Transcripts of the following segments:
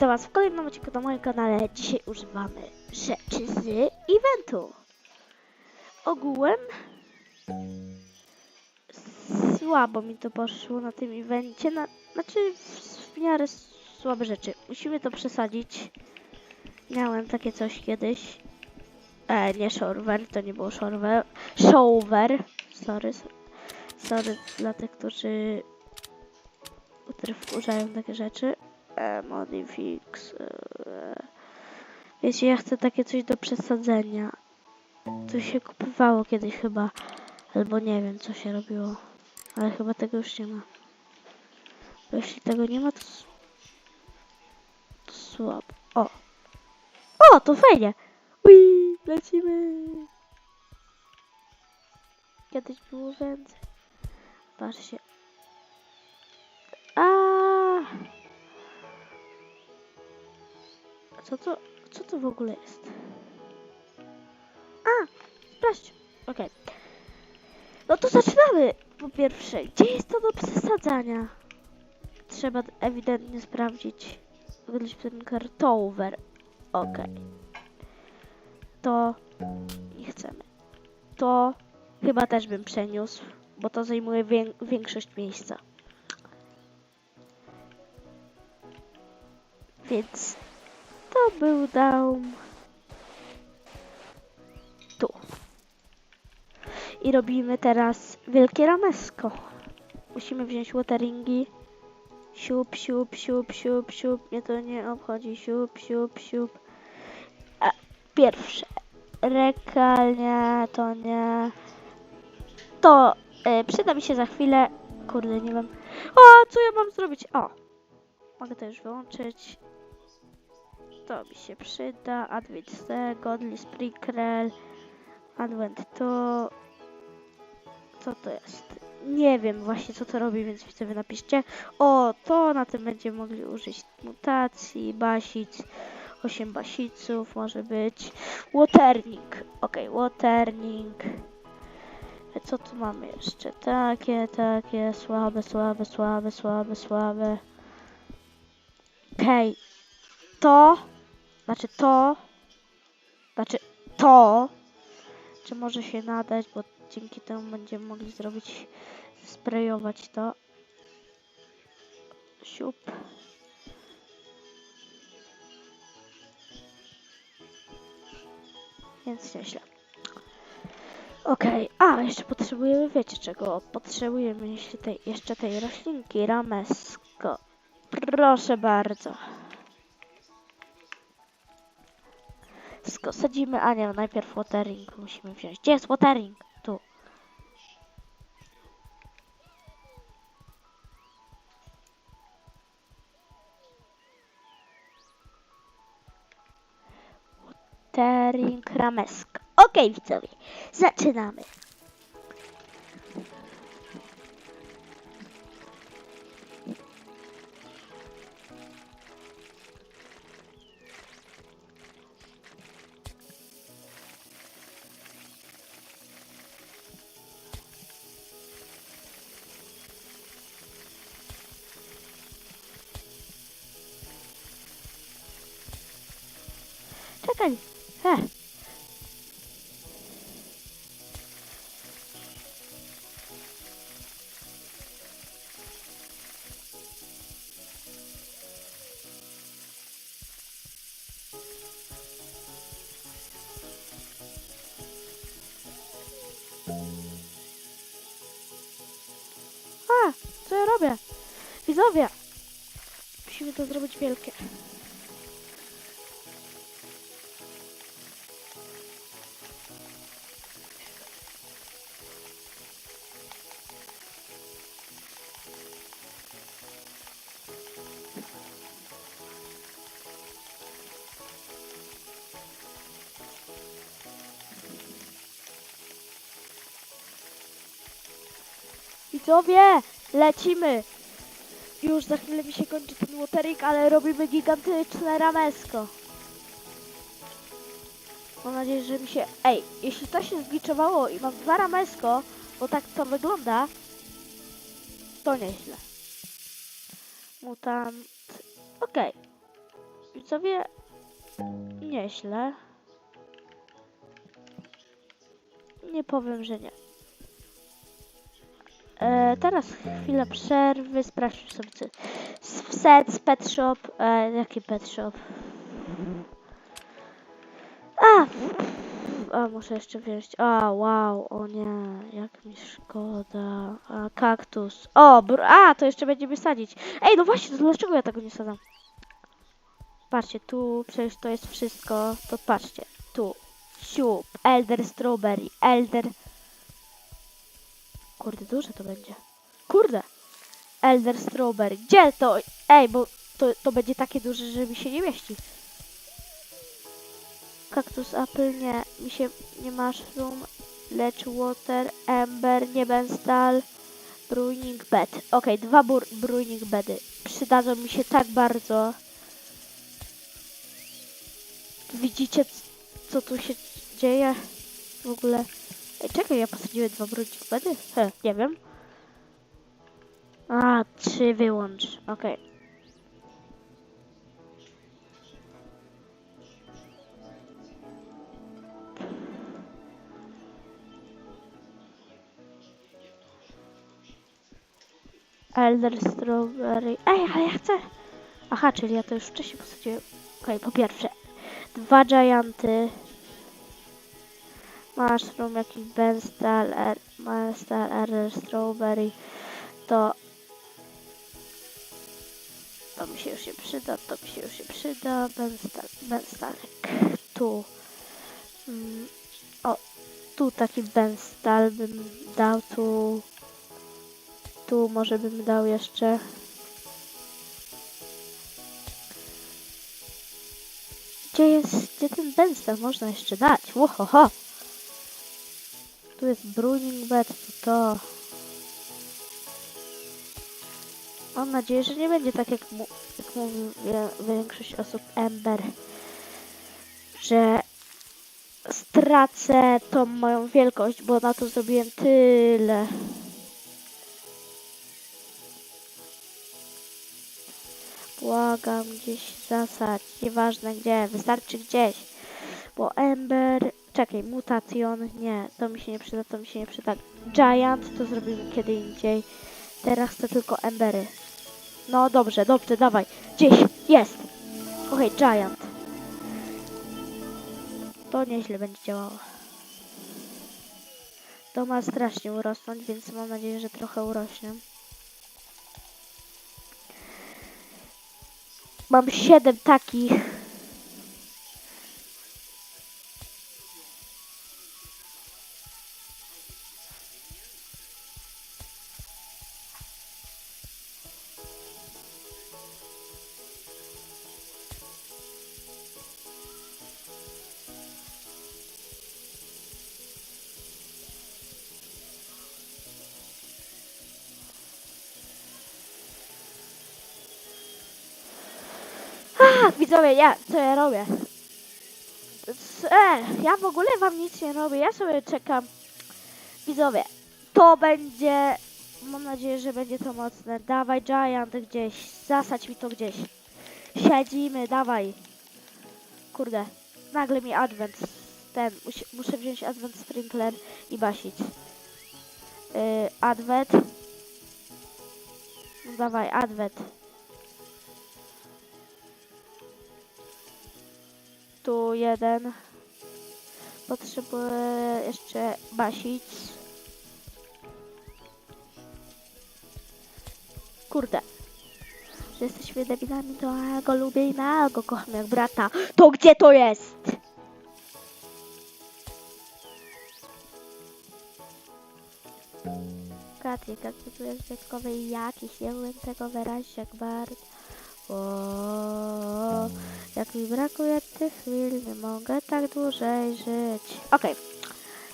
Witam Was w kolejnym odcinku na moim kanale. Dzisiaj używamy rzeczy z eventu. Ogółem słabo mi to poszło na tym evencie. Na, znaczy w, miarę słabe rzeczy. Musimy to przesadzić. Miałem takie coś kiedyś. E, nie shower, to nie było shower. Shower. Sorry. Sorry dla tych, którzy wkurzają takie rzeczy. E, modifix. E, ja chcę takie coś do przesadzenia. To się kupowało kiedyś chyba. Albo nie wiem, co się robiło. Ale chyba tego już nie ma. Bo jeśli tego nie ma, to, to słabo. O! O, to fajnie! Ui, lecimy! Kiedyś było więcej. Patrzcie. Co to, co to w ogóle jest? A, sprawdź. Okej. No to zaczynamy. Po pierwsze, gdzie jest to do przesadzania? Trzeba ewidentnie sprawdzić. Wyglądać ten kartover. Okej. To nie chcemy. To chyba też bym przeniósł, bo to zajmuje wię- większość miejsca. Więc to był dom tu. I robimy teraz wielkie ramesko. Musimy wziąć wateringi. Siup, siup, siup, siup, siup. Mnie to nie obchodzi. Siup, siup, siup. A, pierwsze. Rekalnia, to nie. To e, przyda mi się za chwilę. Kurde, nie wiem. O, co ja mam zrobić? O, mogę to już wyłączyć. To mi się przyda. Advent Godly Sprinkle, Advent to. Co to jest? Nie wiem właśnie co to robi, więc widzowie napiszcie. O, to na tym będziemy mogli użyć mutacji, basic, 8 basiców może być. Waterning. Ok, waterning. Co tu mamy jeszcze? Takie, takie, słabe, słabe, słabe, słabe, słabe. Okej. To znaczy to, znaczy to, czy może się nadać, bo dzięki temu będziemy mogli zrobić, sprayować to. Siup. Więc nieźle. Okej, a jeszcze potrzebujemy, wiecie czego? Potrzebujemy jeszcze tej, jeszcze tej roślinki, ramesko. Proszę bardzo. Wszystko sadzimy, a nie, najpierw watering musimy wziąć. Gdzie jest watering? Tu. Watering rameska. Okej, widzowie, zaczynamy. Czekaj. He. Widzowie! Musimy to zrobić wielkie. Widzowie, lecimy! Już za chwilę mi się kończy ten watering, ale robimy gigantyczne ramesko. Mam nadzieję, że mi się... Ej, jeśli to się zgliczowało i mam dwa ramesko, bo tak to wygląda, to nieźle. Mutant... Okej. Widzowie, nieźle. Nie powiem, że nie. E, teraz chwila przerwy, sprawdźmy sobie co. Set, pet shop, e, jaki pet shop? A! A, muszę jeszcze wziąć. A, wow, o nie, jak mi szkoda. A, kaktus. O, br- a, to jeszcze będziemy sadzić. Ej, no właśnie, dlaczego ja tego nie sadzam? Patrzcie, tu przecież to jest wszystko. To patrzcie, tu. Siup, Elder Strawberry, Elder. Kurde, duże to będzie. Kurde. Elder Strawberry. Gdzie to? Ej, bo to, to będzie takie duże, że mi się nie mieści. Kaktus Apple nie, mi się nie mushroom, lecz water, ember, niebenstal, brewing bed. Okej, dwa brewing bedy. Przydadzą mi się tak bardzo. Widzicie, co tu się dzieje? W ogóle. Ej, czekaj, ja posadziłem dwa brewing bedy? He, nie wiem. A, trzy wyłącz. Okej. Elder Strawberry. Ej, ale ja chcę. Aha, czyli ja to już wcześniej posadziłem. Okej, po pierwsze, dwa gianty. Mushroom, jakiś Benstal, er, Benstal, Elder Strawberry. To. To mi się już nie przyda, to mi się już nie przyda. Benstal, Benstalek. Tu. Mm, o, tu taki Benstal bym dał, tu. Tu może bym dał jeszcze. Gdzie jest, gdzie ten Benstal można jeszcze dać? Łohoho! Tu jest Bruning Bed, to to. Mam nadzieję, że nie będzie tak jak, mu, jak mówi większość osób Ember, że stracę tą moją wielkość, bo na to zrobiłem tyle. Błagam, gdzieś zasadź, nieważne gdzie, wystarczy gdzieś. Bo Ember, czekaj, Mutation, nie, to mi się nie przyda, to mi się nie przyda. Giant to zrobimy kiedy indziej. Teraz chcę tylko Embery. No dobrze, dobrze, dawaj. Gdzieś, jest. Okej, Giant. To nieźle będzie działało. To ma strasznie urosnąć, więc mam nadzieję, że trochę urośnie. Mam siedem takich. A, widzowie, ja, co ja robię? E, ja w ogóle wam nic nie robię, ja sobie czekam. Widzowie, to będzie, mam nadzieję, że będzie to mocne. Dawaj Giant gdzieś, zasadź mi to gdzieś. Siedzimy, dawaj. Kurde, nagle mi Advent, ten, muszę wziąć Advent Sprinkler i basić. Yy, Advent. No dawaj, Advent. Jeden. Potrzebuję jeszcze basić. Kurde. Że jesteśmy debilami, to ja go lubię i na go kocham jak brata. To gdzie to jest? Katy, Katy, tu jest dzieckowy jakiś, nie umiem tego wyrazić jak bardzo. Jak mi brakuje tych chwil, nie mogę tak dłużej żyć. Okej,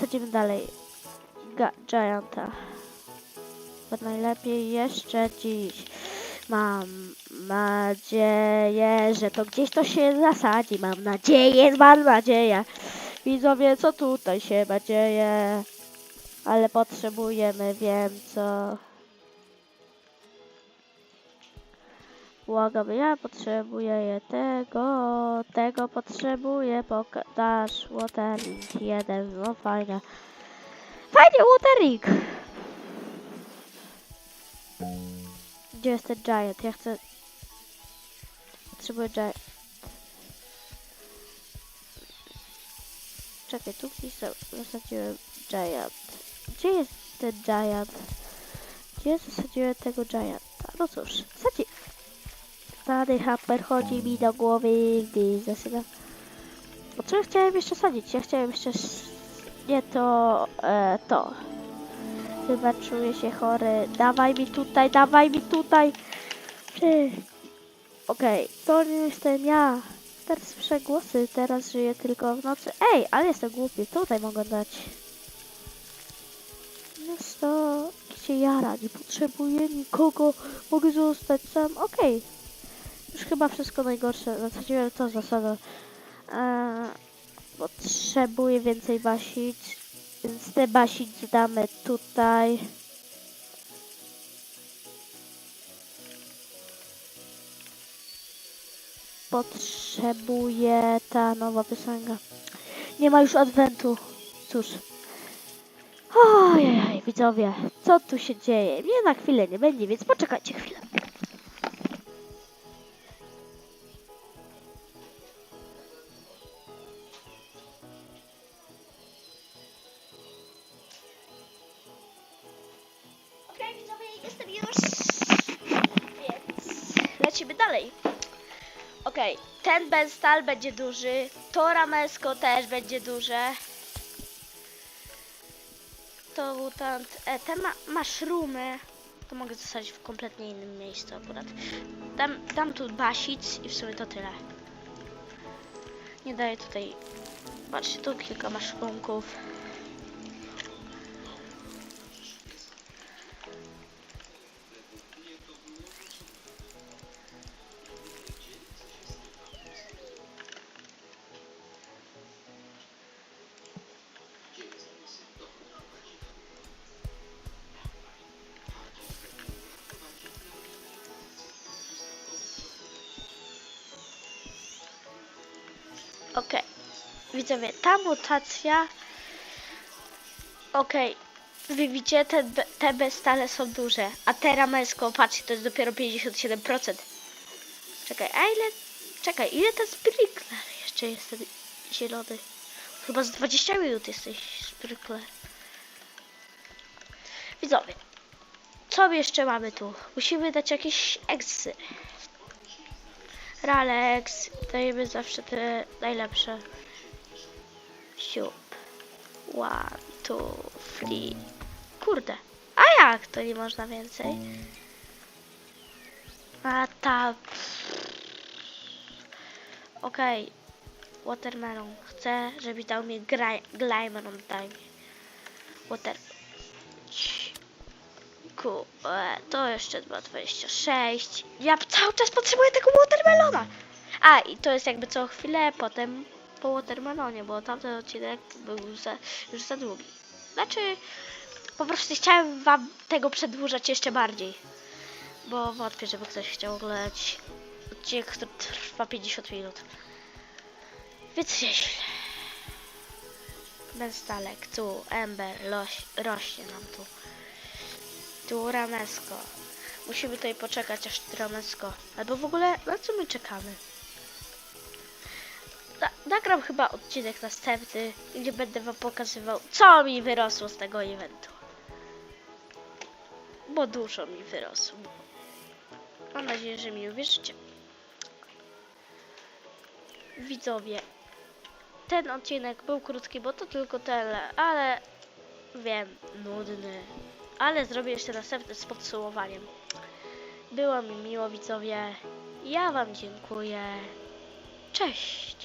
sadzimy dalej. Ga Gianta. Bo najlepiej jeszcze dziś. Mam nadzieję, że to gdzieś to się zasadzi. Mam nadzieję, mam nadzieję. Widzowie, co tutaj się dzieje? Ale potrzebujemy, wiem co. błagam, ja potrzebuję tego, tego potrzebuję, poka- dasz watering jeden, no fajnie. Fajnie, watering! Gdzie jest ten giant? Ja chcę... Potrzebuję giant. Czekaj, tu gdzieś za- zasadziłem giant. Gdzie jest ten giant? Gdzie zasadziłem tego gianta? No cóż, sadzi... Stary hamper chodzi mi do głowy, gdy zasypiam. Bo co ja chciałem jeszcze sadzić? Ja chciałem jeszcze... Nie to... E, to. Chyba czuję się chory. Dawaj mi tutaj, dawaj mi tutaj! Okej, to nie jestem ja. Teraz słyszę głosy, teraz żyję tylko w nocy. Ej, ale jestem głupi, tutaj mogę dać. Miasto się jara, nie potrzebuję nikogo, mogę zostać sam. Okej. Już chyba wszystko najgorsze. Zasadziłem to zasadę. Eee, potrzebuję więcej basic, więc te basic damy tutaj. Potrzebuję ta nowa piosenka. Nie ma już adwentu. Cóż. Ojej, widzowie, co tu się dzieje? Mnie na chwilę nie będzie, więc poczekajcie chwilę. Benstal będzie duży, to Ramesko też będzie duże. To mutant, e, te ma, maszrumy, to mogę zasadzić w kompletnie innym miejscu akurat. Dam, dam tu basic i w sumie to tyle. Nie daję tutaj, patrzcie, tu kilka maszrumków. Widzowie, ta mutacja. Okej. Wy widzicie, te, te bestale są duże. A te ramesko, patrzcie, to jest dopiero 57%. Czekaj, a ile. Czekaj, ile ten sprinkler jeszcze jest ten zielony? Chyba z 20 minut jesteś sprinkler. Widzowie, co jeszcze mamy tu? Musimy dać jakieś eksy. Ralex, dajemy zawsze te najlepsze. Siup. One, two, three. Kurde. A jak to nie można więcej? A ta. Okej. Watermelon. Chcę, żeby dał mi Glymeron. Daj mi. Water. Ku, to jeszcze 2,26. Ja cały czas potrzebuję tego watermelona. A, i to jest jakby co chwilę potem po watermelonie, bo tamten odcinek był za, już za długi. Znaczy, po prostu chciałem wam tego przedłużać jeszcze bardziej. Bo wątpię, żeby ktoś chciał oglądać odcinek, który trwa 50 minut. Więc nieźle. Benstalek, tu Ember, loś, rośnie nam tu. Tu Ramesko. Musimy tutaj poczekać aż Ramesko. Albo w ogóle na co my czekamy? Na, nagram chyba odcinek następny, gdzie będę wam pokazywał, co mi wyrosło z tego eventu. Bo dużo mi wyrosło. Mam nadzieję, że mi uwierzycie. Widzowie, ten odcinek był krótki, bo to tylko tyle, ale wiem, nudny. Ale zrobię jeszcze następny z podsumowaniem. Było mi miło, widzowie. Ja Wam dziękuję. Cześć!